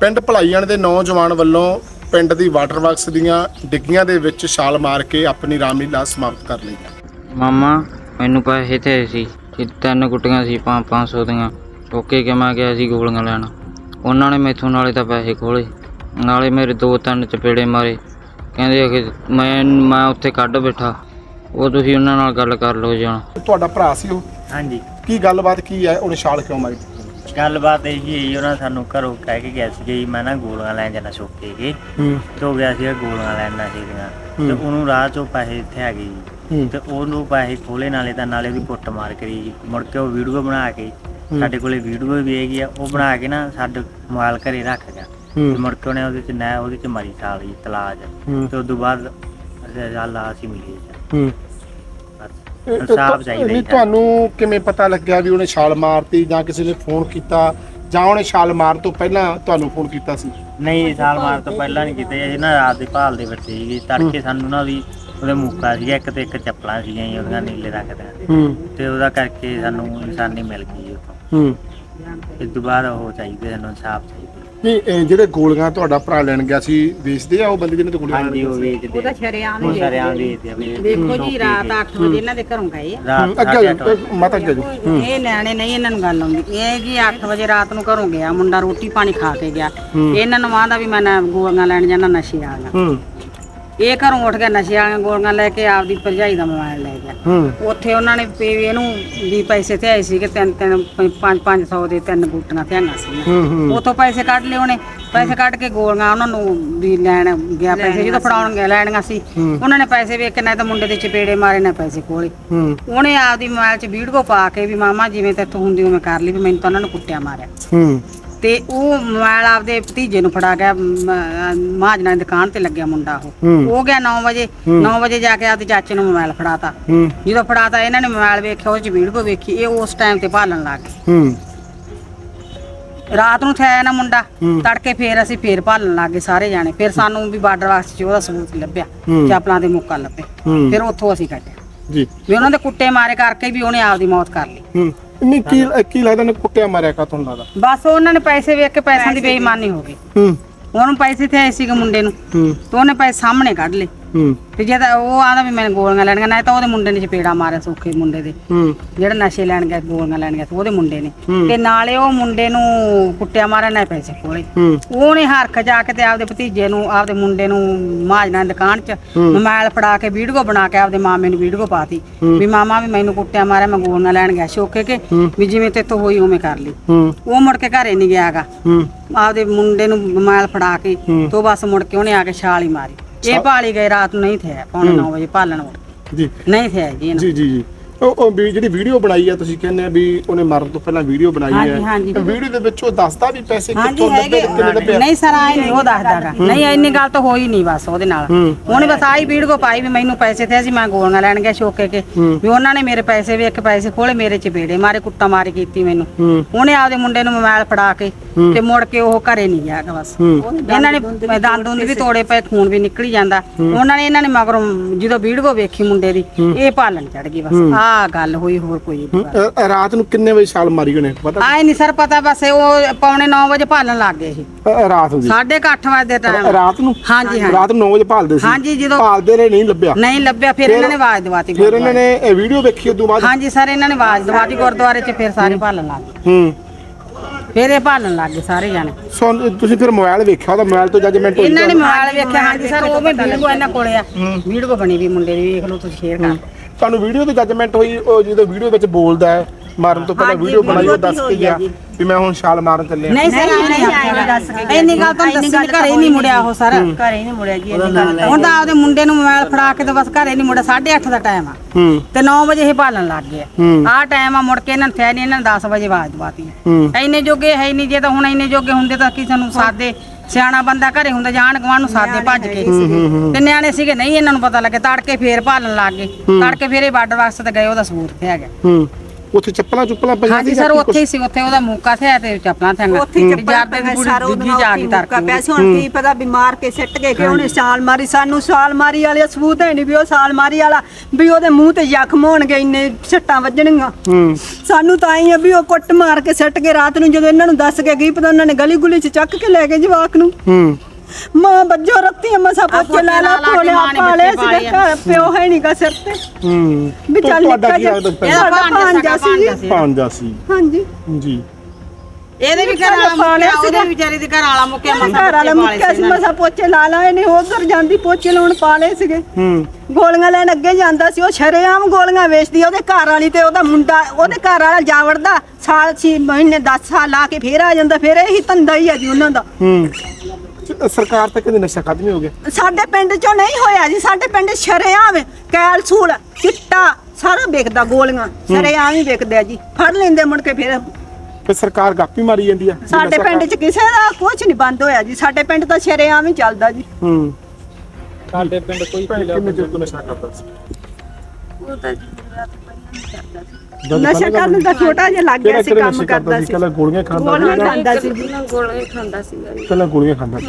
ਪਿੰਡ ਭਲਾਈਆਂ ਦੇ ਨੌਜਵਾਨ ਵੱਲੋਂ ਪਿੰਡ ਦੀ ਵਾਟਰ ਵਰਕਸ ਦੀਆਂ ਡਿੱਗੀਆਂ ਦੇ ਵਿੱਚ ਛਾਲ ਮਾਰ ਕੇ ਆਪਣੀ ਰਾਮਲੀਲਾ ਸਮਾਪਤ ਕਰ ਲਈ। ਮਾਮਾ ਮੈਨੂੰ ਪੈਸੇ ਤੇ ਸੀ ਕਿ ਤਿੰਨ ਗੁੱਟੀਆਂ ਸੀ 5-500 ਦੀਆਂ। ਓਕੇ ਕਿ ਮੈਂ ਗਿਆ ਸੀ ਗੋਲੀਆਂ ਲੈਣ। ਉਹਨਾਂ ਨੇ ਮੈਥੋਂ ਨਾਲੇ ਤਾਂ ਪੈਸੇ ਖੋਲੇ ਨਾਲੇ ਮੇਰੇ ਦੋ ਤਿੰਨ ਚਪੇੜੇ ਮਾਰੇ। ਕਹਿੰਦੇ ਕਿ ਮੈਂ ਮੈਂ ਉੱਥੇ ਕੱਢ ਬੈਠਾ। ਉਹ ਤੁਸੀਂ ਉਹਨਾਂ ਨਾਲ ਗੱਲ ਕਰ ਲਓ ਜਾਂ। ਤੁਹਾਡਾ ਭਰਾ ਸੀ ਉਹ? ਹਾਂਜੀ। ਕੀ ਗੱਲਬਾਤ ਕੀ ਹੈ? ਉਹਨੇ ਛਾਲ ਕਿਉਂ ਮਾਰੀ? ਗੱਲਬਾਤ ਇਹ ਹੀ ਹੈ ਉਹਨਾਂ ਸਾਨੂੰ ਘਰੋਂ ਕਹਿ ਕੇ ਗਿਆ ਸੀ ਜੀ ਮੈਂ ਨਾ ਗੋਲੀਆਂ ਲੈਣ ਜਾਣਾ ਸੋਕੇ ਕੇ। ਹੂੰ। ਤੇ ਉਹ ਗਿਆ ਸੀ ਗੋਲੀਆਂ ਲੈਣਾ ਸੀਗੀਆਂ ਤੇ। ਉਹਨੂੰ ਰਾਹ ਚੋਂ ਪੈਸੇ ਇੱਥੇ ਆ ਗਏ ਜੀ। ਤੇ ਉਹਨੂੰ ਪੈਸੇ ਖੋਲੇ ਨਾਲੇ ਤਾਂ ਨਾਲੇ ਉਹਦੀ ਕੁੱਟ ਮਾਰ ਕਰੀ ਜੀ। ਮੁੜ ਕੇ ਉਹ ਵੀਡੀਓ ਬਣਾ ਕੇ ਸਾਡੇ ਕੋਲੇ ਵੀਡੀਓ ਵੀ ਹੈਗੀ ਆ ਉਹ ਬਣਾ ਕੇ ਨਾ ਸਾਡੇ ਮੋਬਾਈਲ ਘਰੇ ਰੱਖ ਗਿਆ। ਤੇ ਮੁੜ ਕੇ ਉਹਨੇ ਉਹਦੇ ਚ ਨਾ ਉਹਦੇ ਚ ਮਾਰੀ ਜੀ ਤਲਾਜ। ਹੂੰ। ਤੇ ਉਸ ਤੋਂ ਬਾਅਦ ਅੱਲਾ ਅਸੀਂ ਮਿਲੀ ਜੀ। ਹੂੰ। ਇਨਸਾਫ ਤੁਹਾ- ਚਾਹੀਦਾ ਨਹੀਂ ਜੀ ਤੁਹਾਨੂੰ ਕਿਵੇਂ ਪਤਾ ਲੱਗਿਆ ਵੀ ਉਹਨੇ ਛਾਲ ਮਾਰਤੀ ਜਾਂ ਕਿਸੇ ਨੇ ਫੋਨ ਕੀਤਾ ਜਾਂ ਉਹਨੇ ਛਾਲ ਮਾਰਨ ਤੋਂ ਪਹਿਲਾਂ ਤੁਹਾਨੂੰ ਫੋਨ ਕੀਤਾ ਸੀ? ਨਹੀਂ ਸਾਲ ਮਾਰ ਤੋਂ ਪਹਿਲਾਂ ਨਹੀਂ ਕੀਤੇ। ਜੀ ਨਾ ਰਾਤ ਦੇ ਭਾਲ ਦੇ ਵਿੱਚ ਸੀਗੀ। ਤੜਕੇ ਸਾਨੂੰ ਨਾ ਵੀ ਉਹਦੇ ਮੁੱਕਾ ਸੀਗਾ ਇੱਕ ਤੇ ਇੱਕ ਚੱਪਲਾਂ ਸੀਗੀਆਂ ਜੀ ਉਹਦੀਆਂ ਨੀਲੇ ਰੰਗ ਦੀਆਂ। ਹੂੰ। ਤੇ ਉਹਦਾ ਕਰਕੇ ਸਾਨੂੰ ਇਨਸਾਨੀ ਮਿਲ ਗਈ ਉੱਥੋਂ। ਹੂੰ। ਇਸ ਤੋਂ ਬਾਅਦ ਉਹ ਚਾਹੀਦੇ ਸਾਨੂੰ ਇਨਸਾਫ ਚਾਹੀਦਾ। ਨਹੀਂ ਇਹ ਜਿਹੜੇ ਗੋਲੀਆਂ ਤੁਹਾਡਾ ਭਰਾ ਲੈਣ ਗਿਆ ਸੀ ਵੇਚਦੇ ਆ ਉਹ ਬੰਦੇ ਜਿਹਨੇ ਤੋਂ ਗੋਲੀਆਂ ਹਾਂਜੀ ਉਹ ਵੇਚਦੇ ਸ਼ਰੇਆਮ ਉਹ ਹੀ ਸ਼ਰੇਆਮ ਵੇਚਦੇ ਆ ਵੀ ਦੇਖੋ ਜੀ ਰਾਤ 8 ਵਜੇ ਇਹਨਾਂ ਦੇ ਘਰੋਂ ਗਏ ਆ। ਰਾਤ ਅੱਗੇ ਆ ਜਾਓ। ਮਾਤਾ ਅੱਗੇ ਆ ਜਾਓ। ਹੂੰ। ਇਹ ਨਿਆਣੇ ਨਹੀਂ ਇਹਨਾਂ ਨੂੰ ਗੱਲ ਆਉਂਦੀ। ਇਹ ਜੀ 8 ਵਜੇ ਰਾਤ ਨੂੰ ਘਰੋਂ ਗਿਆ ਮੁੰਡਾ ਰੋਟੀ ਪਾਣੀ ਖਾ ਕੇ ਗਿਆ। ਇਹਨਾਂ ਨੂੰ ਆਂਦਾ ਵੀ ਮੈਂ ਨਾ ਗੋਲੀਆਂ ਲੈਣ ਜਾਣਾ ਨਸ਼ੇ ਵਾਲੀਆਂ। ਹੂੰ। ਇਹ ਘਰੋਂ ਉੱਠ ਕੇ ਨਸ਼ੇ ਵਾਲੀਆਂ ਗੋਲੀਆਂ ਲੈ ਕੇ ਆਪਦੀ ਭਰਜਾਈ ਦਾ ਮੋਬਾਈਲ ਲੈ ਗਿਆ। ਹੂੰ। ਉੱਥੇ ਉਹਨਾਂ ਨੇ ਵੀ ਇਹਨੂੰ ਵੀ ਪੈਸੇ ਤੇ ਆਏ ਸੀ ਕਿ ਤਿੰਨ ਤਿੰਨ 5 500 ਦੇ ਤਿੰਨ ਗੁੱਟੀਆਂ ਥਿਆਂਗਾ ਸੀ ਹੂੰ ਹੂੰ। ਉਥੋਂ ਪੈਸੇ ਕੱਢ ਲਏ ਉਹਨੇ। ਪੈਸੇ ਕੱਢ ਕੇ ਗੋਲੀਆਂ ਉਹਨਾਂ ਨੂੰ ਵੀ ਲੈਣ ਗਿਆ ਪੈਸੇ ਜਦੋਂ ਫੜਾਉਣ ਗਿਆ ਲੈਣੀਆਂ ਸੀ। ਉਹਨਾਂ ਨੇ ਪੈਸੇ ਵੇਖ ਕੇ ਨਾ ਤਾਂ ਮੁੰਡੇ ਦੇ ਚਪੇੜੇ ਮਾਰੇ ਨਾ ਪੈਸੇ ਕੋਲੇ ਹੂੰ। ਉਹਨੇ ਆਪਦੀ ਮੋਬਾਈਲ 'ਚ ਵੀਡੀਓ ਪਾ ਕੇ ਵੀ ਮਾਮਾ ਜਿਵੇਂ ਤੇਥੋਂ ਹੁੰਦੀ ਉਵੇਂ ਕਰ ਲਈ ਵੀ ਮੈਨੂੰ ਤਾਂ ਉਹਨਾਂ ਨੂੰ ਕੁੱਟਿਆ ਮਾਰਿਆ। ਹੂੰ। ਤੇ ਉਹ ਮੋਬਾਈਲ ਆਪਦੇ ਭਤੀਜੇ ਨੂੰ ਫੜਾ ਗਿਆ ਮਹਾਜਨਾਂ ਦੀ ਦੁਕਾਨ ਤੇ ਲੱਗਿਆ ਮੁੰਡਾ ਉਹ। ਉਹ ਗਿਆ 9 ਵਜੇ 9 ਵਜੇ ਜਾ ਕੇ ਆਪਦੇ ਚਾਚੇ ਨੂੰ ਮੋਬਾਈਲ ਫੜਾਤਾ। ਜਦੋਂ ਫੜਾਤਾ ਇਹਨਾਂ ਨੇ ਮੋਬਾਈਲ ਵੇਖਿਆ ਉਹ 'ਚ ਵੀਡੀਓ ਵੇਖੀ ਇਹ ਉਸ ਟਾਈਮ ਤੇ ਭਾਲਣ ਲੱਗ ਗਏ। ਰਾਤ ਨੂੰ ਥਿਆ ਨਾ ਮੁੰਡਾ ਤੜਕੇ ਫੇਰ ਅਸੀਂ ਫੇਰ ਭਾਲਣ ਲੱਗ ਗਏ ਸਾਰੇ ਜਾਣੇ। ਫਿਰ ਸਾਨੂੰ ਵੀ ਬਾਰਡਰ ਵਾਸਤੇ 'ਚ ਉਹਦਾ ਸਬੂਤ ਲੱਭਿਆ। ਚਾਪਲਾਂ ਦੇ ਮੁੱਕਾ ਲੱਭੇ। ਫਿਰ ਉੱਥੋਂ ਅਸੀਂ ਕੱਢਿਆ। ਜੀ। ਵੀ ਉਹਨਾਂ ਦੇ ਕੁੱਟੇ ਮਾਰੇ ਕਰਕੇ ਵੀ ਉਹਨੇ ਆਪਦੀ ਮੌਤ ਕਰ ਲਈ। ਹੂੰ। ਨਹੀਂ ਕੀ ਕੀ ਲੱਗਦਾ ਨੇ ਕੁੱਟਿਆ ਮਾਰਿਆ ਕਾ ਤੁਹਾਨੂੰ ਲੱਗਦਾ ਬਸ ਉਹਨਾਂ ਨੇ ਪੈਸੇ ਵੇਖ ਕੇ ਪੈਸਿਆਂ ਦੀ ਬੇਈਮਾਨੀ ਹੋ ਗਈ। ਹੂੰ। ਉਹਨੂੰ ਪੈਸੇ ਤੇ ਆਏ ਸੀਗੇ ਮੁੰਡੇ ਨੂੰ। ਹੂੰ। ਤੇ ਉਹਨੇ ਪੈਸੇ ਸਾਹਮਣੇ ਕੱਢ ਲਏ। ਹੂੰ। ਤੇ ਜਦ ਉਹ ਆਂਦਾ ਵੀ ਮੈਂ ਗੋਲੀਆਂ ਲੈਣੀਆਂ ਨਾ ਤਾਂ ਉਹਦੇ ਮੁੰਡੇ ਨੇ ਚਪੇੜਾ ਮਾਰਿਆ ਸੋਖੇ ਮੁੰਡੇ ਦੇ। ਹੂੰ। ਜਿਹੜਾ ਨਸ਼ੇ ਲੈਣ ਗਿਆ ਗੋਲੀਆਂ ਲੈਣ ਗਿਆ ਸੀ ਉਹਦੇ ਮੁੰਡੇ ਨੇ। ਤੇ ਨਾਲੇ ਉਹ ਮੁੰਡੇ ਨੂੰ ਕੁੱਟਿਆ ਮਾਰਿਆ ਨਾ ਪੈਸੇ ਕੋਲੇ ਹੂੰ। ਉਹਨੇ ਹਰਖ ਜਾ ਕੇ ਤੇ ਆਪਦੇ ਭਤੀਜੇ ਨੂੰ ਆਪਦੇ ਮੁੰਡੇ ਨੂੰ ਮਾਜਨਾ ਦੀ ਦੁਕਾਨ 'ਚ ਮੋਬਾਈਲ ਫੜਾ ਕੇ ਵੀਡੀਓ ਬਣਾ ਕੇ ਆਪਦੇ ਮਾਮੇ ਨੂੰ ਵੀਡੀਓ ਪਾਤੀ। ਵੀ ਮਾਮਾ ਵੀ ਮੈਨੂੰ ਕੁੱਟਿਆ ਮਾਰਿਆ ਮੈਂ ਗੋਲੀਆਂ ਲੈਣ ਗਿਆ। ਸ਼ੋਕੇ ਕੇ ਵੀ ਜਿਵੇਂ ਤੇਥੋਂ ਹੋਈ ਉਵੇਂ ਕਰ ਲਈ। ਉਹ ਮੁੜ ਕੇ ਘਰੇ ਨਹੀਂ ਗਿਆਗਾ ਆਪਦੇ ਮੁੰਡੇ ਨੂੰ ਮੋਬਾਈਲ ਫੜਾ ਕੇ ਤੋਂ ਬਸ ਮੁੜ ਕੇ ਉਹਨੇ ਆ ਕੇ ਛਾਲ ਹੀ ਮਾਰੀ। ਇਹ ਭਾਲੀ ਗਏ ਰਾਤ ਨੂੰ ਨਹੀਂ ਥਿਆ ਪੌਣੇ 9 ਵਜੇ ਭਾਲਣ ਉੱਠ ਜੀ। ਨਹੀਂ ਇਹਨਾਂ ਜੀ ਜੀ ਜੀ। ਉਹ ਉਹ ਵੀ ਜਿਹੜੀ ਵੀਡੀਓ ਬਣਾਈ ਆ ਤੁਸੀਂ ਕਹਿੰਦੇ ਆ ਵੀ ਉਹਨੇ ਮਰਨ ਤੋਂ ਪਹਿਲਾਂ ਵੀਡੀਓ ਬਣਾਈ ਹਾਂਜੀ, ਹੈ ਹਾਂਜੀ। ਵੀਡੀਓ ਦੇ ਵਿੱਚ ਉਹ ਦੱਸਦਾ ਵੀ ਪੈਸੇ ਹਾਂਜੀ ਕਿੱਥੋਂ ਹੈਗੇ। ਤੇ ਕਿੰਨੇ ਲੱਭੇ ਨਹੀਂ ਸਰ ਆਏ ਨਹੀਂ ਉਹ ਦੱਸਦਾਗਾ ਨਹੀਂ ਇੰਨੀ ਗੱਲ ਤਾਂ ਹੋਈ ਨਹੀਂ ਬਸ ਉਹਦੇ ਨਾਲ। ਉਹਨੇ ਬਸ ਆਈ ਵੀਡੀਓ ਪਾਈ ਵੀ ਮੈਨੂੰ ਪੈਸੇ ਤੇ ਸੀ ਮੈਂ ਗੋਲੀਆਂ ਲੈਣ ਗਿਆ ਸ਼ੋਕੇ ਕੇ। ਵੀ ਉਹਨਾਂ ਨੇ ਮੇਰੇ ਪੈਸੇ ਵੇਖ ਕੇ ਪੈਸੇ ਖੋਲੇ ਮੇਰੇ ਚ ਬੇੜੇ ਮਾਰੇ ਕੁੱਟਾ ਮਾਰੀ ਕੀਤੀ ਮੈਨੂੰ। ਹੂੰ। ਉਹਨੇ ਆਪਦੇ ਮੁੰਡੇ ਨੂੰ ਮੋਬਾਈਲ ਫੜਾ ਕੇ ਤੇ ਮੁੜ ਕੇ ਉਹ ਘਰੇ ਨਹੀਂ ਗਿਆਗਾ ਬਸ। ਇਹਨਾਂ ਨੇ ਦੰਦ ਦੁੰਦ ਵੀ ਤੋੜੇ ਪਏ ਖੂਨ ਵੀ ਨਿਕਲੀ ਜਾਂਦਾ। ਉਹਨਾਂ ਨੇ ਇਹਨਾਂ ਨੇ ਮਗਰੋਂ ਜਦੋਂ ਵੀਡੀਓ ਵੇਖੀ ਮੁੰਡੇ ਦੀ ਇਹ ਭਾਲਣ ਚੜ ਗਈ ਬਸ। ਆਹ ਗੱਲ ਹੋਈ ਹੋਰ ਕੋਈ ਨਹੀਂ ਅ, ਅ, ਰਾਤ ਨੂੰ ਕਿੰਨੇ ਵਜੇ ਛਾਲ ਮਾਰੀ ਉਹਨੇ? ਪਤਾ? ਆਏ ਨਹੀਂ ਸਰ ਪਤਾ ਬਸ ਉਹ ਪੌਣੇ 9 ਵਜੇ ਭਾਲਣ ਲੱਗ ਗਏ ਸੀ। ਅ, ਰਾਤ ਨੂੰ ਜੀ? ਸਾਢੇ ਕੁ ਅੱਠ ਵਜੇ ਦੇ ਟਾਈਮ ਰਾਤ ਨੂੰ? ਹਾਂਜੀ ਹਾਂ ਰਾਤ ਨੂੰ 9 ਵਜੇ ਭਾਲਦੇ ਸੀ। ਹਾਂਜੀ ਜਦੋਂ ਭਾਲਦੇ ਰਹੇ ਨਹੀਂ ਲੱਭਿਆ। ਨਹੀਂ ਲੱਭਿਆ ਫਿਰ ਇਹਨਾਂ ਨੇ ਆਵਾਜ਼ ਦਵਾਤੀ ਫਿਰ ਇਹਨਾਂ ਨੇ ਇਹ ਵੀਡੀਓ ਵੇਖੀ ਉਦੋਂ ਬਾਅਦ? ਹਾਂਜੀ ਸਰ ਇਹਨਾਂ ਨੇ ਆਵਾਜ਼ ਦਵਾਤੀ ਗੁਰਦੁਆਰੇ 'ਚ ਫਿਰ ਸਾਰੇ ਭਾਲਣ ਲੱਗ ਗਏ। ਹੂੰ। ਫਿਰ ਇਹ ਭਾਲਣ ਲੱਗ ਗਏ ਸਾਰੇ ਜਾਣੇ। ਸੋ ਤੁਸੀਂ ਫਿਰ ਮੋਬਾਈਲ ਵੇਖਿਆ ਉਹਦਾ? ਮੋਬਾਈਲ ਤੋਂ ਜੱਜਮੈਂਟ ਹੋਈ ਇਹਨਾਂ ਨੇ ਮੋਬਾਈਲ ਵੇਖਿਆ ਹਾਂਜੀ ਸਰ ਉਹ ਵੀ ਵੀਡੀਓ ਇਹਨਾਂ ਕੋਲੇ ਆ। ਵੀਡੀਓ ਬਣੀ ਵੀ ਮੁੰਡੇ ਦੀ ਵੇਖ ਲਓ ਤੁਸੀਂ ਸ਼ੇਅਰ ਕਰ ਤੁਹਾਨੂੰ ਵੀਡੀਓ ਤੇ ਜੱਜਮੈਂਟ ਹੋਈ ਉਹ ਜਦੋਂ ਵੀਡੀਓ ਵਿੱਚ ਬੋਲਦਾ ਹੈ ਮਾਰਨ ਤੋਂ ਪਹਿਲਾਂ ਹਾਂਜੀ, ਵੀਡੀਓ ਬਣਾਈ ਉਹ ਦੱਸ ਕੇ ਹੋਈ ਗਿਆ ਆ ਜੀ। ਵੀ ਮੈਂ ਹੁਣ ਛਾਲ ਮਾਰਨ ਚੱਲਿਆ। ਨਹੀਂ ਸਰ ਨਹੀਂ ਆਇਆ ਇੰਨੀ ਗੱਲ ਤਾਂ ਦੱਸੀ ਨੀ, ਘਰੇ ਨਹੀਂ ਮੁੜਿਆ ਉਹ ਸਰ। ਘਰੇ ਨਹੀਂ ਮੁੜਿਆ ਜੀ ਇੰਨੀ ਗੱਲ ਹੁਣ ਤਾਂ ਆਪਦੇ ਮੁੰਡੇ ਨੂੰ ਮੋਬਾਈਲ ਫੜਾ ਕੇ ਤੇ ਬਸ ਘਰੇ ਨਹੀਂ ਮੁੜਿਆ 8:30 ਦਾ ਟਾਈਮ ਆ। ਹੂੰ। ਤੇ 9 ਵਜੇ ਇਹ ਭਾਲਣ ਲੱਗ ਗਏ ਹੂੰ। ਆਹ ਟਾਈਮ ਆ ਮੁੜ ਕੇ ਇਹਨਾਂ ਨੇ ਨਹੀਂ ਇਹਨਾਂ ਨੇ 10 ਵਜੇ ਆਵਾਜ਼ ਦਵਾਤੀ। ਹੂੰ। ਇੰਨੇ ਜੋਗੇ ਹੈ ਹੀ ਨਹੀਂ ਜੇ ਤਾਂ ਹੁਣ ਇੰਨੇ ਜੋਗੇ ਹੁੰਦੇ ਤਾਂ ਕਿਸੇ ਨੂੰ ਸਾਦੇ ਸਿਆਣਾ ਬੰਦਾ ਘਰੇ ਹੁੰਦਾ ਜਾਣ ਗਵਾਂ ਨੂੰ ਸਾਦੇ ਭੱਜ ਕੇ। ਤੇ ਨਿਆਣੇ ਸੀਗੇ ਨਹੀਂ ਇਹਨਾਂ ਨੂੰ ਪਤਾ ਲੱਗੇ ਤੜਕੇ ਫੇਰ ਭਾਲਣ ਲੱਗ ਗਏ। ਤੜਕੇ ਫੇਰ ਬਾਰਡਰ ਵਾਸਤੇ ਗਏ ਉਹਦਾ ਸਬੂਤ ਤੇ ਗਿਆ ਹੂੰ। ਉੱਥੇ ਚੱਪਲਾਂ ਚੁੱਪਲਾਂ ਪਈਆਂ ਹਾਂਜੀ ਸੀ ਸਰ ਉੱਥੇ ਹੀ ਸੀ ਉੱਥੇ ਉਹਦਾ ਮੂਕਾ ਥਿਆ ਤੇ ਚੱਪਲਾਂ ਥਿਆ ਉੱਥੇ ਚੱਪਲ ਜਰਦੇ ਦੀ ਸਾਰਾ ਦੂਜੀ ਜਾ ਕੇ ਮੁੱਕਾ ਪਿਆ ਸੀ ਹੁਣ ਕੀ ਪਤਾ ਬਿਮਾਰ ਕੇ ਸਿੱਟ ਗਏ ਕਿ ਉਹਨੇ ਛਾਲ ਮਾਰੀ ਸਾਨੂੰ ਛਾਲ ਮਾਰੀ ਵਾਲੇ ਸਬੂਤ ਹੈ ਨਹੀਂ ਵੀ ਉਹ ਛਾਲ ਮਾਰੀ ਵਾਲਾ ਵੀ ਉਹਦੇ ਮੂੰਹ ਤੇ ਜ਼ਖਮ ਹੋਣਗੇ ਇੰਨੇ ਛੱਟਾਂ ਵੱਜਣੀਆਂ। ਹੂੰ। ਸਾਨੂੰ ਤਾਂ ਆਈ ਆ ਵੀ ਉਹ ਕੁੱਟ ਮਾਰ ਕੇ ਸਿੱਟ ਕੇ ਰਾਤ ਨੂੰ ਜਦੋਂ ਇਹਨਾਂ ਨੂੰ ਦੱਸ ਕੇ ਗਈ ਪਤਾ ਉਹਨਾਂ ਨੇ ਗਲੀ ਗੁਲੀ ਚ ਚੱਕ ਕੇ ਲੈ ਗਏ ਜਵਾਕ ਨੂੰ। ਹੂੰ। ਮਾਂ ਬੱਜੋ ਰੱਤੀ ਮਸਾ ਪੋਚੇ ਪੋਚੇ ਲਾ ਲਾ ਕੋਲੇ ਪਾਲੇ ਸੀ ਘਰ ਪਿਓ ਹੈ ਨਹੀਂਗਾ ਸਿਰ ਤੇ। ਹੂੰ ਵੀ ਚੱਲ ਤੁਹਾਡਾ ਨਿੱਕਾ ਕੀ ਲੱਗਦਾ ਇਹਦਾ ਪੈਂਦਾ ਭਾਂਜਾ ਸੀ ਭਾਂਜਾ ਸੀ। ਹਾਂਜੀ। ਜੀ। ਇਹਦੇ ਵੀ ਘਰ ਵਾਲਾ ਮੁੱਕਿਆ ਉਹਦੇ ਵਿਚਾਰੀ ਦੇ ਘਰ ਵਾਲਾ ਮੁੱਕਿਆ ਮਸਾ ਘਰ ਵਾਲਾ ਮੁੱਕਿਆ ਸੀ ਮਸਾ ਪੋਚੇ ਲਾ ਲਾ ਇਹਨੇ ਉਧਰ ਜਾਂਦੀ ਪੋਚੇ ਲਾਉਣ ਪਾਲੇ ਸੀਗੇ। ਹੂੰ। ਗੋਲੀਆਂ ਲੈਣ ਅੱਗੇ ਜਾਂਦਾ ਸੀ ਉਹ ਸ਼ਰੇਆਮ ਗੋਲੀਆਂ ਵੇਚਦੀ ਆ, ਉਹਦੇ ਘਰ ਵਾਲੀ ਤੇ ਉਹਦਾ ਮੁੰਡਾ ਉਹਦੇ ਘਰ ਵਾਲਾ ਜਾ ਵੜਦਾ ਸਾਲ ਛੇ ਮਹੀਨੇ 10 ਸਾਲ ਲਾ ਕੇ ਫੇਰ ਆ ਜਾਂਦਾ ਫੇਰ ਇਹੀ ਧੰਦਾ ਹੀ ਆ ਜੀ ਉਹਨਾਂ ਦਾ। ਹੂੰ। ਸਰਕਾਰ ਤਾਂ ਕਹਿੰਦੇ ਨਸ਼ਾ ਖਤਮ ਹੀ ਹੋ ਗਿਆ। ਸਾਡੇ ਪਿੰਡ ਚੋਂ ਨਹੀਂ ਹੋਇਆ ਜੀ ਸਾਡੇ ਪਿੰਡ ਸ਼ਰੇਆਮ ਕੈਲਸੂਲ ਚਿੱਟਾ ਸਾਰਾ ਵਿਕਦਾ ਗੋਲੀਆਂ। ਸ਼ਰੇਆਮ ਹੀ ਵਿਕਦੇ ਆ ਜੀ। ਫੜ ਲੈਂਦੇ ਮੁੜ ਕੇ ਫੇਰ। ਤੇ ਸਰਕਾਰ ਗਾਪੀ ਮਾਰੀ ਜਾਂਦੀ ਆ ਸਾਡੇ ਨਸ਼ਾ ਪਿੰਡ 'ਚ ਕਿਸੇ ਦਾ ਕੁਝ ਨਹੀਂ ਬੰਦ ਹੋਇਆ ਜੀ। ਸਾਡੇ ਪਿੰਡ ਤਾਂ ਸ਼ਰੇਆਮ ਹੀ ਚੱਲਦਾ ਜੀ। ਹੂੰ। ਸਾਡੇ ਪਿੰਡ ਕੋਈ ਕਿੰਨੇ ਚਿਰ ਤੋਂ ਨਸ਼ਾ ਕਰਦਾ ਸੀ। ਨਸ਼ਾ ਕਰਨ ਦਾ ਛੋਟਾ ਜਿਹਾ ਲੱਗ ਗਿਆ ਸੀ ਕੰਮ ਕਰਦਾ ਸੀ? ਸੀ। ਪਹਿਲਾਂ ਗੋਲੀਆਂ ਖਾਂਦਾ ਗੋਲੀਆਂ ਸੀ ਖਾਂਦਾ ਸੀ। ਜੀ ਗੋਲੇ ਖਾਂਦਾ ਜੀ। ਪਹਿਲਾਂ ਗੋਲੀਆਂ ਖਾਂਦਾ ਸੀ।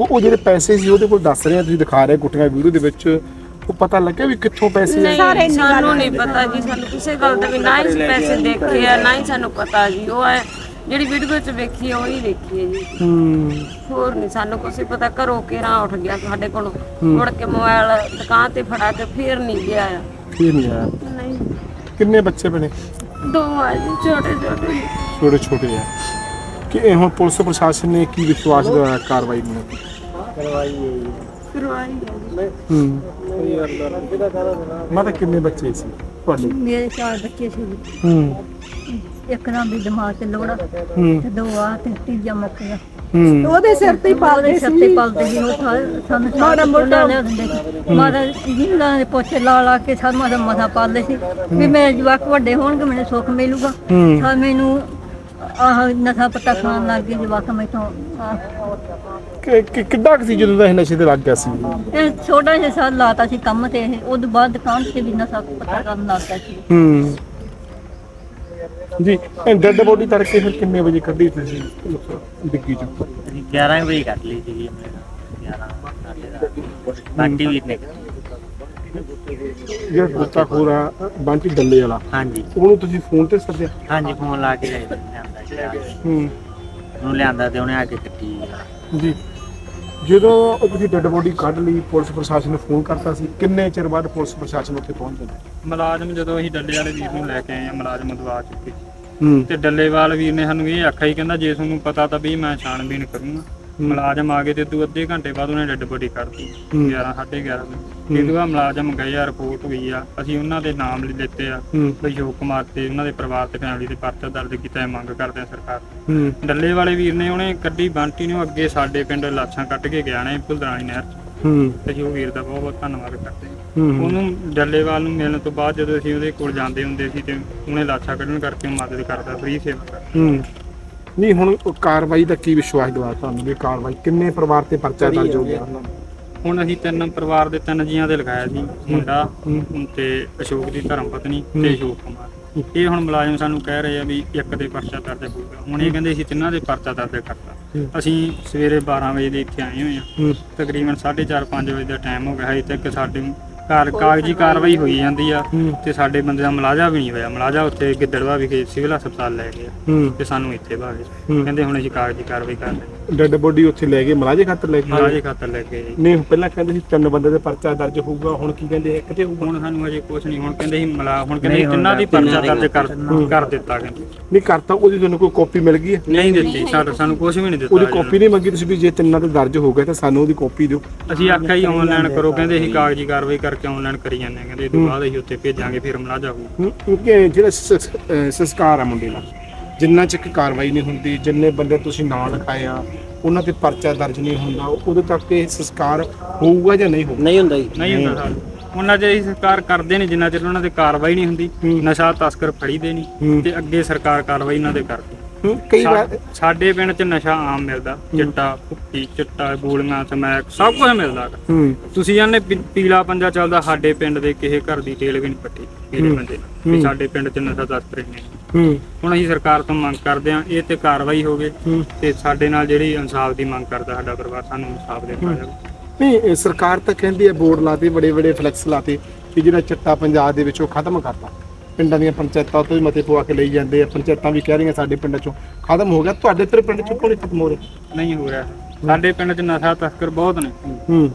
ਉਹ ਉਹ ਜਿਹੜੇ ਪੈਸੇ ਸੀ ਉਹਦੇ ਕੋਲ ਦੱਸ ਰਹੇ ਆ ਤੁਸੀਂ ਦਿਖਾ ਰਹੇ ਗੁੱਟੀਆਂ ਵੀਡੀਓ ਦੇ ਵਿੱਚ। ਉਹ ਪਤਾ ਲੱਗਿਆ ਵੀ ਕਿੱਥੋਂ ਪੈਸੇ ਆਏ ਨਹੀਂ ਸਾਨੂੰ ਨਹੀਂ ਪਤਾ ਜੀ ਸਾਨੂੰ ਕਿਸੇ ਗੱਲ ਦਾ ਵੀ ਨਾ ਹੀ ਪੈਸੇ ਦੇਖੇ ਆ ਨਾ ਹੀ ਸਾਨੂੰ ਪਤਾ ਜੀ। ਉਹ ਹੈ ਜਿਹੜੀ ਵੀਡੀਓ ਚ ਵੇਖੀ ਆ ਉਹੀ ਦੇਖੀ ਹੈ ਜੀ। ਹੂੰ। ਹੋਰ ਨਹੀਂ ਸਾਨੂੰ ਕੁਛ ਪਤਾ ਘਰੋਂ ਕਿਹੜਾ ਉੱਠ ਗਿਆ ਸਾਡੇ ਕੋਲੋਂ। ਮੁੜ ਕੇ ਮੋਬਾਈਲ ਦੁਕਾਨ ਤੇ ਫੜਾ ਕੇ ਫੇਰ ਨਹੀਂ ਗਿਆ ਆ। ਫਿਰ ਨਹੀਂ ਆਇਆ। ਨਹੀਂ। ਕਿੰਨੇ ਬੱਚੇ ਬਣੇ? ਦੋ ਆ ਜੀ ਛੋਟੇ ਛੋਟੇ। ਛੋਟੇ ਛੋਟੇ ਆ। ਕਿ ਇਹ ਹੁਣ ਪੁਲਿਸ ਪ੍ਰਸ਼ਾਸਨ ਨੇ ਕੀ ਵਿਸ਼ਵਾਸ ਦਿਵਾਇਆ ਕਾਰਵਾਈ ਨੂੰ ਕਰਵਾਈ ਹੈ। ਮਾਤਾ ਕਿੰਨੇ ਬੱਚੇ ਸੀ ਤੁਹਾਡੇ? ਮੇਰੇ ਚਾਰ ਬੱਚੇ ਸੀ ਹੂੰ। ਇੱਕ ਨਾਮ ਦੀ ਦਿਮਾਗ ਤੇ ਲੋੜਾ ਹੂੰ। ਤੇ ਦੋ ਆ ਤੇ ਤੀਜਾ ਮੁੱਕ ਗਿਆ ਹੂੰ। ਉਹਦੇ ਸਿਰ ਤੇ ਹੀ ਪਾਲਦੇ ਉਹਦੇ ਸੀ। ਸੱਤੇ ਪਲਦੇ ਸੀ ਉਹ ਥਾ- ਸਾਨੂੰ ਮਾੜਾ ਮੋਟਾ। ਲਿਆ ਦਿੰਦੇ ਸੀ। ਮਾਰਾ ਜਿੰਦਾਂ ਦੇ ਪੋਚੇ ਲਾ ਲਾ ਕੇ ਸਾਨੂੰ ਮਾਦਾ ਮਥਾ ਪਾਲਦੇ ਸੀ। ਵੀ ਮੇਰੇ ਜਵਾਕ ਵੱਡੇ ਹੋਣਗੇ ਮੈਨੂੰ ਸੁੱਖ ਮਿਲੂਗਾ। ਹੂੰ। ਤਾਂ ਮੈਨੂੰ ਆਹ ਨਸ਼ਾ ਪੱਤਾ ਖਾਣ ਲੱਗ ਗਏ ਜਵਾਕ ਮੈਥੋਂ। ਆਹ, ਕਿ ਕਿ- ਕਿੱਦਾਂ ਕੁ ਸੀ ਜਦੋਂ ਦਾ ਇਹ ਨਸ਼ੇ ਤੇ ਲੱਗ ਗਿਆ ਸੀ? ਇਹ ਛੋਟਾ ਜਿਹਾ ਸਾਲ ਲਾਤਾ ਸੀ ਕੰਮ ਤੇ ਇਹ। ਉਦੋਂ ਬਾਅਦ ਦੁਕਾਨ ਤੇ ਵੀ ਨਸ਼ਾ ਪੱਤਾ ਕਰਨ ਲੱਗ ਗਿਆ ਸੀ। ਹੂੰ। ਜੀ ਡੈਡ ਬੋਡੀ ਤੜਕੇ ਫਿਰ ਕਿੰਨੇ ਵਜੇ ਕੱਢੀ ਤੁਸੀਂ ਡਿੱਗੀ ਚ। ਅਸੀਂ 11 ਵਜੇ ਕੱਢ ਲਈ ਆਪਣੇ ਨਾਲ 11 ਸਾਢੇ ਦਸ। ਬਾਕੀ ਵੀਰ ਨੇ ਜਿਹੜਾ ਕੁੱਤਾ ਖੋਰਾ ਬਾਂਟੀ ਡੱਲੇ ਵਾਲਾ। ਹਾਂਜੀ। ਉਹਨੂੰ ਤੁਸੀਂ ਫੋਨ ਤੇ ਸੱਦਿਆ? ਹਾਂਜੀ ਫੋਨ ਲਾ ਕੇ ਲਿਆਂਦਾ ਲਿਆਂਦਾ ਸੀ। ਹੂੰ। ਉਹਨੂੰ ਲਿਆਂਦਾ ਤੇ ਉਹਨੇ ਆ ਕੇ ਕੱਟੀ ਜੀ। ਜਦੋਂ ਉਹ ਤੁਸੀਂ ਡੈਡ ਬੋਡੀ ਕੱਢ ਲਈ ਪੁਲਿਸ ਪ੍ਰਸ਼ਾਸਨ ਨੂੰ ਫੋਨ ਕਰਤਾ ਸੀ ਕਿੰਨੇ ਚਿਰ ਬਾਅਦ ਪੁਲਿਸ ਪ੍ਰਸ਼ਾਸਨ ਉੱਥੇ ਪਹੁੰਚ ਜਾਂਦਾ? ਮੁਲਾਜ਼ਮ ਜਦੋਂ ਅਸੀਂ ਡੱਲੇ ਵਾਲੇ ਵੀਰ ਨੂੰ ਲੈ ਕੇ ਆਏ ਆ ਮੁਲਾਜ਼ਮ ਦਵਾ ਚੁੱਕੇ ਹੂੰ। ਤੇ ਡੱਲੇਵਾਲ ਵੀਰ ਨੇ ਸਾਨੂੰ ਇਹ ਆਖਿਆ ਹੀ ਕਹਿੰਦਾ ਜੇ ਤੁਹਾਨੂੰ ਪਤਾ ਤਾਂ ਵੀ ਮੈਂ ਛਾਣਬੀਨ ਕਰੂੰਗਾ। ਮੁਲਾਜ਼ਮ ਆ ਗਏ ਤੇ ਤੂੰ ਅੱਧੇ ਘੰਟੇ ਬਾਅਦ ਉਹਨੇ ਡੈੱਡ ਬੋਡੀ ਕੱਢਤੀ 11 11:30 ਵਜੇ ਇਹ ਤੋਂ ਮੁਲਾਜ਼ਮ ਗਏ ਆ ਰਿਪੋਰਟ ਹੋਈ ਆ। ਅਸੀਂ ਉਹਨਾਂ ਦੇ ਨਾਮ ਲਿ ਲਿੱਤੇ ਆ। ਅਸ਼ੋਕ ਕੁਮਾਰ ਤੇ ਉਹਨਾਂ ਦੇ ਪਰਿਵਾਰ ਤੇ ਫੈਮਿਲੀ ਦੇ ਪਰਚਾ ਦਰਜ ਕੀਤਾ ਹੈ ਮੰਗ ਕਰਦੇ ਆ ਸਰਕਾਰ ਤੋਂ। ਹੂੰ। ਡੱਲੇ ਵਾਲੇ ਵੀਰ ਨੇ ਉਹਨੇ ਕੱਢੀ ਬੰਟੀ ਨੂੰ ਅੱਗੇ ਸਾਡੇ ਪਿੰਡ ਲਾਛਾਂ ਕੱਢ ਕੇ ਗਿਆ ਨੇ ਭੁਲਦਰਾਣੀ ਨਹਿਰ 'ਚ। ਹੂੰ। ਤੇ ਅਸੀਂ ਉਹ ਵੀਰ ਦਾ ਬਹੁਤ ਬਹੁਤ ਧੰਨਵਾਦ ਕਰਦੇ ਹਾਂ। ਹੂੰ ਉਹਨੂੰ ਡੱਲੇਵਾਲ ਨੂੰ ਮਿਲਣ ਤੋਂ ਬਾਅਦ ਜਦੋਂ ਅਸੀਂ ਉਹਦੇ ਕੋਲ ਜਾਂਦੇ ਹੁੰਦੇ ਸੀ ਤੇ ਉਹਨੇ ਲਾਛਾ ਕੱਢਣ ਕਰਕੇ ਮਦਦ ਕਰਦਾ ਫ੍ਰੀ ਸੇਵਾ ਕਰਦਾ। ਹੂੰ। ਨਹੀਂ ਹੁਣ ਉਹ ਕਾਰਵਾਈ ਦਾ ਕੀ ਵਿਸ਼ਵਾਸ ਦਿਵਾ ਤੁਹਾਨੂੰ ਵੀ ਕਾਰਵਾਈ ਕਿੰਨੇ ਪਰਿਵਾਰ ਤੇ ਪਰਚਾ ਦਰਜ ਹੋ ਗਿਆ? ਹੁਣ ਅਸੀਂ ਤਿੰਨ ਪਰਿਵਾਰ ਦੇ ਤਿੰਨ ਜੀਆਂ ਦੇ ਲਗਾਇਆ ਸੀ ਮੁੰਡਾ ਤੇ ਅਸ਼ੋਕ ਦੀ ਧਰਮ ਪਤਨੀ ਤੇ ਅਸ਼ੋਕ ਕੁਮਾਰ। ਇਹ ਹੁਣ ਮੁਲਾਜ਼ਮ ਸਾਨੂੰ ਕਹਿ ਰਹੇ ਆ ਵੀ ਇੱਕ ਦੇ ਪਰਚਾ ਦਰਜ ਹੋਊਗਾ। ਹੁਣ ਇਹ ਕਹਿੰਦੇ ਸੀ ਤਿੰਨਾਂ ਦੇ ਪਰਚਾ ਦਰਜ ਕਰਤਾ। ਅਸੀਂ ਸਵੇਰੇ 12 ਵਜੇ ਦੇ ਇੱਥੇ ਆਏ ਹੋਏ ਆ। ਹੂੰ। ਤਕਰੀਬਨ 4:30 5 ਵਜੇ ਦਾ ਟਾਈਮ ਹੋ ਗਿਆ ਹਜੇ ਤੱਕ ਸਾਡੇ ਕਾਰ ਕਾਗਜ਼ੀ ਕਾਰਵਾਈ ਹੋਈ ਜਾਂਦੀ ਆ ਤੇ ਸਾਡੇ ਬੰਦੇ ਦਾ ਮਲਾਜਾ ਵੀ ਨਹੀਂ ਹੋਇਆ। ਮਲਾਜਾ ਉੱਥੇ ਗਿੱਦੜਵਾ ਵਿਖੇ ਸਿਵਲ ਹਸਪਤਾਲ ਲੈ ਗਏ ਆ ਹੂੰ। ਤੇ ਸਾਨੂੰ ਇੱਥੇ ਭਾਗੇ ਕਹਿੰਦੇ ਹੁਣ ਅਸੀਂ ਕਾਗਜ਼ੀ ਕਾਰਵਾਈ ਕਰ ਰਹੇ ਡੈਡ ਬੋਡੀ ਉੱਥੇ ਲੈ ਗਏ ਮਲਾਜੇ ਖਾਤਰ ਲੈ ਗਏ? ਮਲਾਜੇ ਖਾਤਰ ਲੈ ਜੀ। ਨਹੀਂ ਪਹਿਲਾਂ ਕਹਿੰਦੇ ਸੀ ਤਿੰਨ ਬੰਦੇ ਦੇ ਪਰਚਾ ਦਰਜ ਹੋਊਗਾ ਹੁਣ ਕੀ ਕਹਿੰਦੇ ਇੱਕ ਤੇ ਹੋਊਗਾ? ਹੁਣ ਸਾਨੂੰ ਅਜੇ ਕੁਝ ਨਹੀਂ ਹੁਣ ਕਹਿੰਦੇ ਸੀ ਮਲਾ ਹੁਣ ਕਹਿੰਦੇ ਸੀ ਤਿੰਨਾਂ ਦੀ ਪਰਚਾ ਦੀ ਦਰਜ ਕਰ ਕਰ ਦਿੱਤਾ ਕਹਿੰਦੇ। ਨਹੀਂ ਕਰਤਾ ਉਹਦੀ ਤੁਹਾਨੂੰ ਕੋਈ ਕਾਪੀ ਮਿਲ ਗਈ ਹੈ? ਨਹੀਂ ਦਿੱਤੀ ਸਾਡਾ ਸਾਨੂੰ ਕੁਝ ਵੀ ਨਹੀਂ ਦਿੱਤਾ ਉਹਦੀ। ਕਾਪੀ ਨਹੀਂ ਮੰਗੀ ਤੁਸੀਂ ਵੀ ਜੇ ਤਿੰਨਾਂ ਤੇ ਦਰਜ ਹੋ ਗਿਆ ਤਾਂ ਸਾਨੂੰ ਉਹਦੀ ਕਾਪੀ ਦਿਓ। ਅਸੀਂ ਆਖਿਆ ਹੀ ਆਨਲਾਈਨ ਕਰੋ ਕਹਿੰਦੇ ਅਸੀਂ ਕਾਗਜ਼ੀ ਕਾਰਵਾਈ ਕਰਕੇ ਆਨਲਾਈਨ ਕਰੀ ਜਾਂਦੇ ਹਾਂ ਕਹਿੰਦੇ ਇਹ ਤੋਂ ਬਾਅਦ ਅਸੀਂ ਉੱਥੇ ਭੇਜਾਂਗੇ ਫਿਰ ਮਲਾਜਾ ਹੋਊ। ਹੂੰ, ਕਿਉਂਕਿ ਜਿਹੜਾ ਅਹ ਸੰਸਕਾਰ ਆ ਮੁੰਡੇ ਦਾ ਜਿੰਨਾ ਚਿਰ ਕਾਰਵਾਈ ਨਹੀਂ ਹੁੰਦੀ ਜਿੰਨੇ ਬੰਦੇ ਤੁਸੀਂ ਨਾਂ ਲਿਖਾਏ ਆ ਉਹਨਾਂ ਤੇ ਪਰਚਾ ਦਰਜ ਨਹੀਂ ਹੁੰਦਾ ਉਦੋਂ ਤੱਕ ਇਹ ਸੰਸਕਾਰ ਹੋਊਗਾ ਜਾਂ ਨਹੀਂ ਹੋਊਗਾ? ਨਹੀਂ ਹੁੰਦਾ ਜੀ। ਨਹੀਂ ਹੁੰਦਾ ਸਾਨੂੰ ਉਹਨਾਂ ਜੇ ਸਰਕਾਰ ਕਰਦੇ ਨੇ ਜਿੰਨਾ ਚਿਰ ਉਹਨਾਂ ਤੇ ਕਾਰਵਾਈ ਨਹੀਂ ਹੁੰਦੀ ਨਸ਼ਾ ਤਸਕਰ ਫੜੀਦੇ ਨਹੀਂ ਤੇ ਅੱਗੇ ਸਰਕਾਰ ਕਾਰਵਾਈ ਇਹਨਾਂ ਦੇ ਕਰਦੀ। ਹੂੰ, ਕਈ ਵਾਰ ਸਾ- ਸਾਡੇ ਪਿੰਡ 'ਚ ਨਸ਼ਾ ਆਮ ਮਿਲਦਾ ਚਿੱਟਾ ਭੁੱਕੀ ਚਿੱਟਾ ਗੋਲੀਆਂ ਸਮੈਕ ਸਭ ਕੁਝ ਮਿਲਦਾ। ਹੂੰ। ਤੁਸੀਂ ਜਾਨੇ ਪੀਲਾ ਪੰਜਾ ਚੱਲਦਾ ਸਾਡੇ ਪਿੰਡ ਦੇ ਕਿਸੇ ਘਰ ਦੀ ਤੇਲ ਵੀ ਨਹੀਂ ਪੱਟੀ ਮੇਰੇ ਬੰਦੇ ਨੇ ਵੀ ਸਾਡੇ ਪਿੰਡ 'ਚ ਨਸ਼ਾ ਤਸਕਰ ਨੇ। ਹੂੰ। ਹੁਣ ਅਸੀਂ ਸਰਕਾਰ ਤੋਂ ਮੰਗ ਕਰਦੇ ਹਾਂ ਇਹ ਤੇ ਕਾਰਵਾਈ ਹੋਵੇ ਹੂੰ। ਤੇ ਸਾਡੇ ਨਾਲ ਜਿਹੜੀ ਇਨਸਾਫ ਦੀ ਮੰਗ ਕਰਦਾ ਸਾਡਾ ਪਰਿਵਾਰ ਸਾਨੂੰ ਇਨਸਾਫ ਦਿੱਤਾ ਜਾਵੇ ਨਹੀਂ ਇਹ ਸਰਕਾਰ ਤਾਂ ਕਹਿੰਦੀ ਹੈ ਬੋਰਡ ਲਾਤੇ ਬੜੇ ਬੜੇ ਫਲੈਕਸ ਲਾਤੇ ਕਿ ਜਿਹੜਾ ਚਿੱਟਾ ਪੰਜਾਬ ਦੇ ਵਿੱਚੋਂ ਖਤਮ ਕਰਤਾ। ਪਿੰਡਾਂ ਦੀਆਂ ਪੰਚਾਇਤਾਂ ਤੋਂ ਵੀ ਮਤੇ ਪਵਾ ਕੇ ਲਈ ਜਾਂਦੇ ਆ ਪੰਚਾਇਤਾਂ ਵੀ ਕਹਿ ਰਹੀਆਂ ਸਾਡੇ ਪਿੰਡਾਂ ਚੋਂ ਖਤਮ ਹੋ ਗਿਆ ਤੁਹਾਡੇ ਤੇਰੇ ਪਿੰਡ ਚੋਂ ਨਹੀਂ ਖਤਮ ਹੋ ਰਿਹਾ ਨਹੀਂ ਹੋ ਰਿਹਾ। ਸਾਡੇ ਪਿੰਡ 'ਚ ਨਸ਼ਾ ਤਸਕਰ ਬਹੁਤ ਨੇ।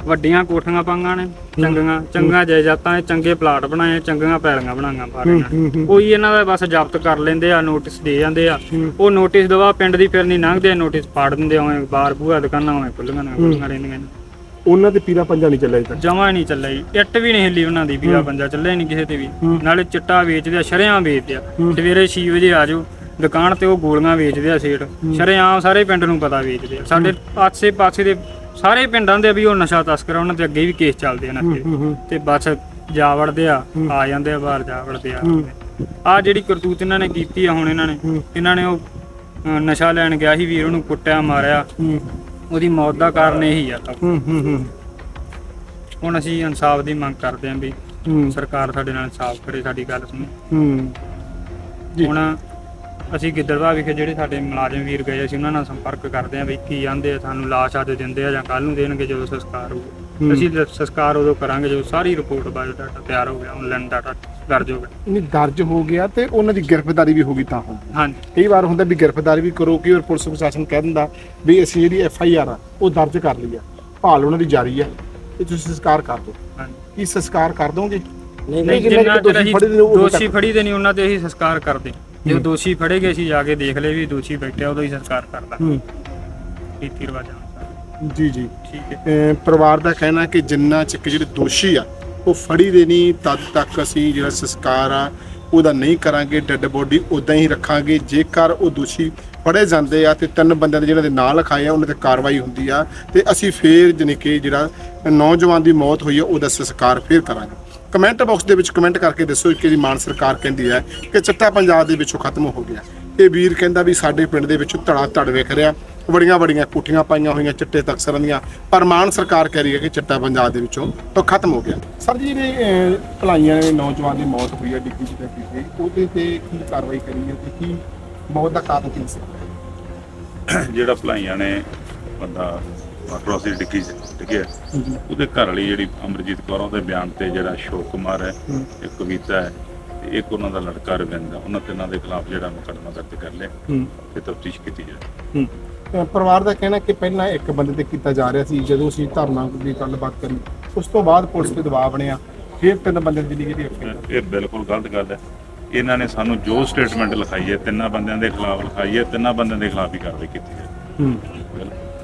ਵੱਡੀਆਂ ਕੋਠੀਆਂ ਪਾਈਆਂ ਨੇ ਚੰਗੀਆਂ ਚੰਗਾ ਜਾਇਦਾਦਾਂ ਨੇ ਚੰਗੇ ਪਲਾਟ ਬਣਾਏ ਚੰਗੀਆਂ ਪੈਲੀਆਂ ਬਣਾਈਆਂ ਹੂੰ। ਕੋਈ ਇਹਨਾਂ ਦਾ ਬਸ ਜ਼ਬਤ ਕਰ ਲੈਂਦੇ ਆ ਨੋਟਿਸ ਦੇ ਜਾਂਦੇ ਆ। ਉਹ ਨੋਟਿਸ ਦਵਾ ਪਿੰਡ ਦੀ ਫਿਰ ਨਹੀਂ ਲੰਘਦੇ ਨੋਟਿਸ ਪਾੜ ਦਿੰਦੇ ਆ, ਬਾਹਰ ਬੂਹਾ ਦੁਕਾਨਾਂ ਉਵੇਂ ਖੁੱਲੀਆਂ ਨੇ ਖੁੱਲੀਆਂ ਰਹਿੰਦੀਆਂ ਨੇ। ਉਹਨਾਂ ਦੇ ਪੀਲਾ ਪੰਜਾ ਨਹੀਂ ਚੱਲਿਆ ਇੱਧਰ ਜਮਾ ਨਹੀਂ ਚੱਲਿਆ ਜੀ। ਇੱਟ ਵੀ ਨਹੀਂ ਹਿੱਲੀ ਉਹਨਾਂ ਦੀ ਵੀਰਾ ਪੰਜਾ ਚੱਲਿਆ ਨਹੀਂ ਕਿਸੇ ਤੇ ਵੀ। ਨਾਲੇ ਚਿੱਟਾ ਵੇਚਦੇ ਆ ਸ਼ਰੇਆਂ ਵੇਚਦੇ ਆ। ਸਵੇਰੇ 6 ਵਜੇ ਆ ਜਾਓ ਦੁਕਾਨ ਤੇ ਉਹ ਗੋਲੀਆਂ ਵੇਚਦੇ ਆ ਸੇਠ। ਸ਼ਰੇਆਮ ਸਾਰੇ ਪਿੰਡ ਨੂੰ ਪਤਾ ਵੇਚਦੇ ਆ। ਸਾਡੇ ਆਸੇ ਪਾਸੇ ਦੇ ਸਾਰੇ ਪਿੰਡਾਂ ਦੇ ਵੀ ਉਹ ਨਸ਼ਾ ਤਸਕਰ ਆ, ਉਹਨਾਂ ਤੇ ਅੱਗੇ ਵੀ ਕੇਸ ਚੱਲਦੇ ਆ ਨਸ਼ੇ ਦੇ। ਤੇ ਬਸ ਜਾ ਵੜਦੇ ਆ ਆ ਜਾਂਦੇ ਆ ਬਾਹਰ ਜਾ ਵੜਦੇ ਆ। ਆ ਜਿਹੜੀ ਕਰਤੂਤ ਇਹਨਾਂ ਨੇ ਕੀਤੀ ਆ ਹੁਣ ਇਹਨਾਂ ਨੇ ਇਹਨਾਂ ਨੇ ਉਹ ਅ, ਨਸ਼ਾ ਲੈਣ ਗਿਆ ਸੀ ਵੀਰ ਉਹਨੂੰ ਕੁੱਟਿਆ ਮਾਰਿਆ। ਉਹਦੀ ਮੌਤ ਦਾ ਕਾਰਨ ਇਹੀ ਆ ਤਾਂ ਹੂੰ ਹੂੰ ਹੂੰ। ਹੁਣ ਅਸੀਂ ਇਨਸਾਫ ਦੀ ਮੰਗ ਕਰਦੇ ਆਂ ਵੀ ਹੂੰ। ਸਰਕਾਰ ਸਾਡੇ ਨਾਲ ਇਨਸਾਫ ਕਰੇ ਸਾਡੀ ਗੱਲ ਸੁਣੇ। ਹੂੰ। ਜੀ। ਹੁਣ ਅਸੀਂ ਗਿੱਦੜਵਾ ਵਿਖੇ ਜਿਹੜੇ ਸਾਡੇ ਮੁਲਾਜ਼ਮ ਵੀਰ ਗਏ ਅਸੀਂ ਉਹਨਾਂ ਨਾਲ ਸੰਪਰਕ ਕਰਦੇ ਆਂ ਵੀ ਕੀ ਆਂਦੇ ਆ ਸਾਨੂੰ ਲਾਸ਼ ਅੱਜ ਦਿੰਦੇ ਆ ਜਾਂ ਕੱਲ ਨੂੰ ਦੇਣਗੇ ਜਦੋਂ ਸੰਸਕਾਰ ਹੋਊ ਅਸੀਂ ਸੰਸਕਾਰ ਉਦੋਂ ਕਰਾਂਗੇ ਜਦੋਂ ਸਾਰੀ ਰਿਪੋਰਟ ਬਾਇਓਡਾਟਾ ਤਿਆਰ ਹੋ ਗਿਆ ਆਨਲਾਈਨ ਡਾਟਾ ਦਰਜ ਹੋ ਗਿਆ। ਨਹੀਂ ਦਰਜ ਹੋ ਗਿਆ ਤੇ ਉਹਨਾਂ ਦੀ ਗ੍ਰਿਫਤਾਰੀ ਵੀ ਹੋ ਗਈ ਤਾਂ ਹੋ ਹਾਂਜੀ। ਕਈ ਵਾਰ ਹੁੰਦਾ ਵੀ ਗ੍ਰਿਫਤਾਰੀ ਵੀ ਕਰੋ ਕਿ ਔਰ ਪੁਲਿਸ ਪ੍ਰਸ਼ਾਸਨ ਕਹਿ ਦਿੰਦਾ ਵੀ ਅਸੀਂ ਜਿਹੜੀ ਐਫ ਆਈ ਆਰ ਆ ਉਹ ਦਰਜ ਕਰ ਲਈ ਆ। ਭਾਲ ਉਹਨਾਂ ਦੀ ਜਾਰੀ ਆ ਤੇ ਤੁਸੀਂ ਸੰਸਕਾਰ ਕਰ ਦਿਓ। ਹਾਂਜੀ। ਕੀ ਸੰਸਕਾਰ ਕਰ ਦੋਗੇ? ਨਹੀਂ ਜਿੰਨਾ ਜਿੰਨਾ ਚਿਰ ਦੋਸ਼ੀ ਅਸੀਂ ਫੜੇ ਦੋਸ਼ੀ ਦੇ ਨਹੀਂ ਉਹਨਾਂ ਤੇ ਅਸੀਂ ਸੰਸਕਾਰ ਕਰਦੇ ਜਦੋਂ ਦੋਸ਼ੀ ਫੜੇ ਗਏ ਅਸੀਂ ਜਾ ਕੇ ਦੇਖ ਲਏ ਵੀ ਦੋਸ਼ੀ ਬੈਠਿਆ ਉਦੋਂ ਹੀ ਸੰਸਕਾਰ ਕਰਦਾ। ਹੂੰ। ਰੀਤੀ ਰਿਵਾਜਾਂ ਜੀ ਜੀ। ਠੀਕ ਹੈ। ਪਰਿਵਾਰ ਦਾ ਕਹਿਣਾ ਕਿ ਜਿੰਨਾ ਚਿਰ ਜਿਹੜੇ ਦੋਸ਼ੀ ਆ ਉਹ ਫੜੀ ਦੇ ਨਹੀਂ ਤਦ ਤੱਕ ਅਸੀਂ ਜਿਹੜਾ ਸੰਸਕਾਰ ਆ ਉਹਦਾ ਨਹੀਂ ਕਰਾਂਗੇ ਡੈੱਡ ਬੋਡੀ ਉਦਾਂ ਹੀ ਰੱਖਾਂਗੇ। ਜੇਕਰ ਉਹ ਦੋਸ਼ੀ ਫੜੇ ਜਾਂਦੇ ਆ ਤੇ ਤਿੰਨ ਬੰਦਿਆਂ ਦੇ ਜਿਹਨਾਂ ਦੇ ਨਾਂ ਲਿਖਾਏ ਆ ਉਹਨਾਂ ਤੇ ਕਾਰਵਾਈ ਹੁੰਦੀ ਆ ਤੇ ਅਸੀਂ ਫੇਰ ਜਾਣੀ ਕਿ ਜਿਹੜਾ ਨੌਜਵਾਨ ਦੀ ਮੌਤ ਹੋਈ ਆ ਉਹਦਾ ਸੰਸਕਾਰ ਫੇਰ ਕਰਾਂਗੇ। ਕਮੈਂਟ ਬਾਕਸ ਦੇ ਵਿੱਚ ਕਮੈਂਟ ਕਰਕੇ ਦੱਸੋ ਕਿ ਜੀ ਮਾਨ ਸਰਕਾਰ ਕਹਿੰਦੀ ਹੈ ਕਿ ਚਿੱਟਾ ਪੰਜਾਬ ਦੇ ਵਿੱਚੋਂ ਖਤਮ ਹੋ ਗਿਆ। ਇਹ ਵੀਰ ਕਹਿੰਦਾ ਵੀ ਸਾਡੇ ਪਿੰਡ ਦੇ ਵਿੱਚ ਧੜਾ ਧੜ ਵੇਖ ਰਿਹਾ। ਬੜੀਆਂ ਬੜੀਆਂ ਕੋਠੀਆਂ ਪਾਈਆਂ ਹੋਈਆਂ ਚਿੱਟੇ ਤਕਸਰਾਂ ਦੀਆਂ ਪਰ ਮਾਨ ਸਰਕਾਰ ਕਹਿ ਰਹੀ ਹੈ ਕਿ ਚਿੱਟਾ ਪੰਜਾਬ ਦੇ ਵਿੱਚੋਂ ਤਾਂ ਖਤਮ ਹੋ ਗਿਆ। ਸਰ ਜੀ ਜਿਹੜੇ ਭਲਾਈਆਂ ਦੇ ਨੌਜਵਾਨ ਦੀ ਮੌਤ ਹੋਈ ਹੈ ਡਿੱਗੀ ਜਿਹਦੇ ਪਿੱਛੇ ਉਹਦੇ ਤੇ ਕੀ ਕਾਰਵਾਈ ਕਰੀ ਹੈ ਤੇ ਕੀ ਮੌਤ ਦਾ ਕਾਰਨ ਕੀ ਸੀ? ਜਿਹੜਾ ਭਲਾਈਆਂ ਨੇ ਬੰਦਾ ਅਟਰੋਸਿਟੀ ਡਿੱਗੀ ਡਿੱਗਿਆ ਉਹਦੇ ਘਰ ਵਾਲੀ ਜਿਹੜੀ ਅਮਰਜੀਤ ਕੌਰ ਉਹਦੇ ਬਿਆਨ ਤੇ ਜਿਹੜਾ ਅਸ਼ੋਕ ਕੁਮਾਰ ਹੈ ਇੱਕ ਕਵਿਤਾ ਹੈ ਤੇ ਇੱਕ ਉਹਨਾਂ ਦਾ ਲੜਕਾ ਰਵਿੰਦਰ ਉਹਨਾਂ ਤਿੰਨਾਂ ਦੇ ਖਿਲਾਫ ਜਿਹੜਾ ਮੁਕੱਦਮਾ ਦਰਜ ਕਰ ਲਿਆ ਤੇ ਤਫਤੀਸ਼ ਕੀਤੀ ਜਾਏ। ਪਰਿਵਾਰ ਦਾ ਕਹਿਣਾ ਕਿ ਪਹਿਲਾਂ ਇੱਕ ਬੰਦੇ ਤੇ ਕੀਤਾ ਜਾ ਰਿਹਾ ਸੀ ਜਦੋਂ ਅਸੀਂ ਧਰਨਾ ਦੀ ਗੱਲਬਾਤ ਕਰੀ ਉਸ ਤੋਂ ਬਾਅਦ ਪੁਲਿਸ ਤੇ ਦਬਾਅ ਬਣਿਆ ਫਿਰ ਤਿੰਨ ਬੰਦੇ ਦੀ ਜਿਹੜੀ ਇਹ ਬਿਲਕੁਲ ਗਲਤ ਗੱਲ ਹੈ। ਇਹਨਾਂ ਨੇ ਸਾਨੂੰ ਜੋ ਸਟੇਟਮੈਂਟ ਲਿਖਾਈ ਹੈ ਤਿੰਨਾਂ ਬੰਦਿਆਂ ਦੇ ਖਿਲਾਫ ਲਿਖਾਈ ਹੈ ਤਿੰਨਾਂ ਬੰਦਿਆਂ ਦੇ ਖਿਲਾਫ ਹੀ ਕਾਰਵਾਈ ਕੀਤੀ ਹੈ।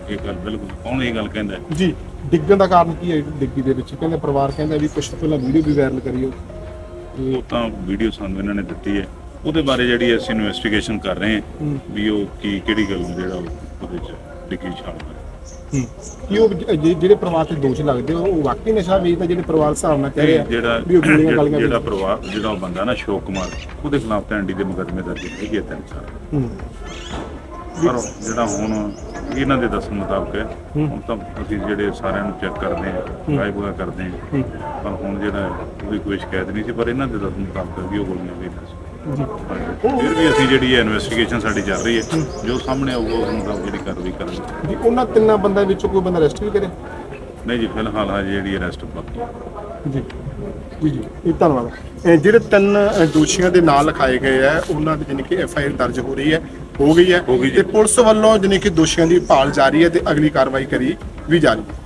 ਇਹ ਗੱਲ ਬਿਲਕੁਲ ਕੌਣ ਇਹ ਗੱਲ ਕਹਿੰਦਾ? ਜੀ ਡਿੱਗਣ ਦਾ ਕਾਰਨ ਕੀ ਹੈ ਡਿੱਗੀ ਦੇ ਵਿੱਚ? ਕਹਿੰਦੇ ਪਰਿਵਾਰ ਕਹਿੰਦਾ ਵੀ ਕੁਝ ਪਹਿਲਾਂ ਵੀਡੀਓ ਵੀ ਵਾਇਰਲ ਕਰੀਓ। ਉਹ ਤਾਂ ਵੀਡੀਓ ਸਾਨੂੰ ਇਹਨਾਂ ਨੇ ਦਿੱਤੀ ਹੈ। ਉਹਦੇ ਬਾਰੇ ਜਿਹੜੀ ਅਸੀਂ ਇਨਵੈਸਟੀਗੇਸ਼ਨ ਕਰ ਰਹੇ ਹਾਂ ਵੀ ਉਹ ਕੀ ਕਿਹੜੀ ਗੱਲ ਜਿਹੜਾ ਉਹ- ਉਹਦੇ ਚ ਡਿੱਗੀ ਛਾਲ ਮਾਰੇ। ਹੂੰ। ਕੀ ਉਹ ਜ- ਜਿ- ਜਿਹੜੇ ਪਰਿਵਾਰ ਤੇ ਦੋਸ਼ ਲੱਗਦੇ ਉਹ ਉਹ ਵਾਕਈ ਨਸ਼ਾ ਵੇਚਦਾ ਜਿਹੜੇ ਪਰਿਵਾਰ ਹਿਸਾਬ ਨਾਲ ਕਹਿ ਰਹੇ ਆ ਜਿਹੜਾ ਵੀ ਉਹ ਗੋਲੀਆਂ ਗਾਲੀਆਂ ਜਿਹੜਾ ਵੇਚਦਾ। ਪਰਿਵਾਰ ਜਿਹੜਾ ਉਹ ਬੰਦਾ ਨਾ ਅਸ਼ੋਕ ਕੁਮਾਰ ਉਹਦੇ ਖਿਲਾਫ ਤਾਂ ਐਨਡੀ ਦੇ ਮੁਕੱਦਮੇ ਦਰਜ ਹੈਗੇ ਤਿੰਨ ਚਾਰ ਹੂੰ। ਪਰ ਜਿਹੜਾ ਹੁਣ ਇਹਨਾਂ ਦੇ ਦੱਸਣ ਮੁਤਾਬਕ ਹੁਣ ਤਾਂ ਅਸੀਂ ਜਿਹੜੇ ਸਾਰਿਆਂ ਨੂੰ ਚੈੱਕ ਕਰਦੇ ਹਾਂ ਗਾਇਬ ਹੋਇਆ ਕਰਦੇ ਹਾਂ। ਪਰ ਹੁਣ ਜਿਹੜਾ ਉਹਦੀ ਕੋਈ ਸ਼ਿਕਾਇਤ ਨਹੀਂ ਸੀ ਪਰ ਇਹਨਾਂ ਦੇ ਦੱਸਣ ਮੁਤਾਬਕ ਵੀ ਉਹ ਗੋਲੀਆਂ ਵੇਚਦਾ ਸੀ। ਫਿਰ ਵੀ ਅਸੀਂ ਜਿਹੜੀ ਹੈ ਇਨਵੈਸਟੀਗੇਸ਼ਨ ਸਾਡੀ ਚੱਲ ਰਹੀ ਹੈ ਜੋ ਸਾਹਮਣੇ ਆਊਗਾ ਉਸ ਮੁਤਾਬਕ ਜਿਹੜੀ ਕਾਰਵਾਈ ਕਰਾਂਗੇ। ਜੀ ਉਹਨਾਂ ਤਿੰਨਾਂ ਬੰਦਿਆਂ ਵਿੱਚੋਂ ਕੋਈ ਬੰਦਾ ਅਰੈਸਟ ਵੀ ਕਰੇ? ਨਹੀਂ ਜੀ ਫਿਲਹਾਲ ਹਜੇ ਜਿਹੜੀ ਅਰੈਸਟ ਬਾਕੀ। ਜੀ। ਜੀ ਜੀ ਇਹ ਧੰਨਵਾਦ। ਇਹ ਜਿਹੜੇ ਤਿੰਨ ਦੋਸ਼ੀਆਂ ਦੇ ਨਾਂ ਲਿਖਾਏ ਗਏ ਆ ਉਹਨਾਂ ਦੀ ਜਾਣੀ ਕਿ ਐਫ ਆਈ ਆਰ ਦਰਜ ਹੋ ਰਹੀ ਹੈ ਹੋ ਗਈ ਹੈ। ਤੇ ਪੁਲਿਸ ਵੱਲੋਂ ਜਾਣੀ ਕਿ ਦੋਸ਼ੀਆਂ ਦੀ ਭਾਲ ਜਾਰੀ ਹੈ ਤੇ ਅਗਲੀ ਕਾਰਵਾਈ ਕਰੀ ਵੀ ਜਾਰੀ ਹੈ।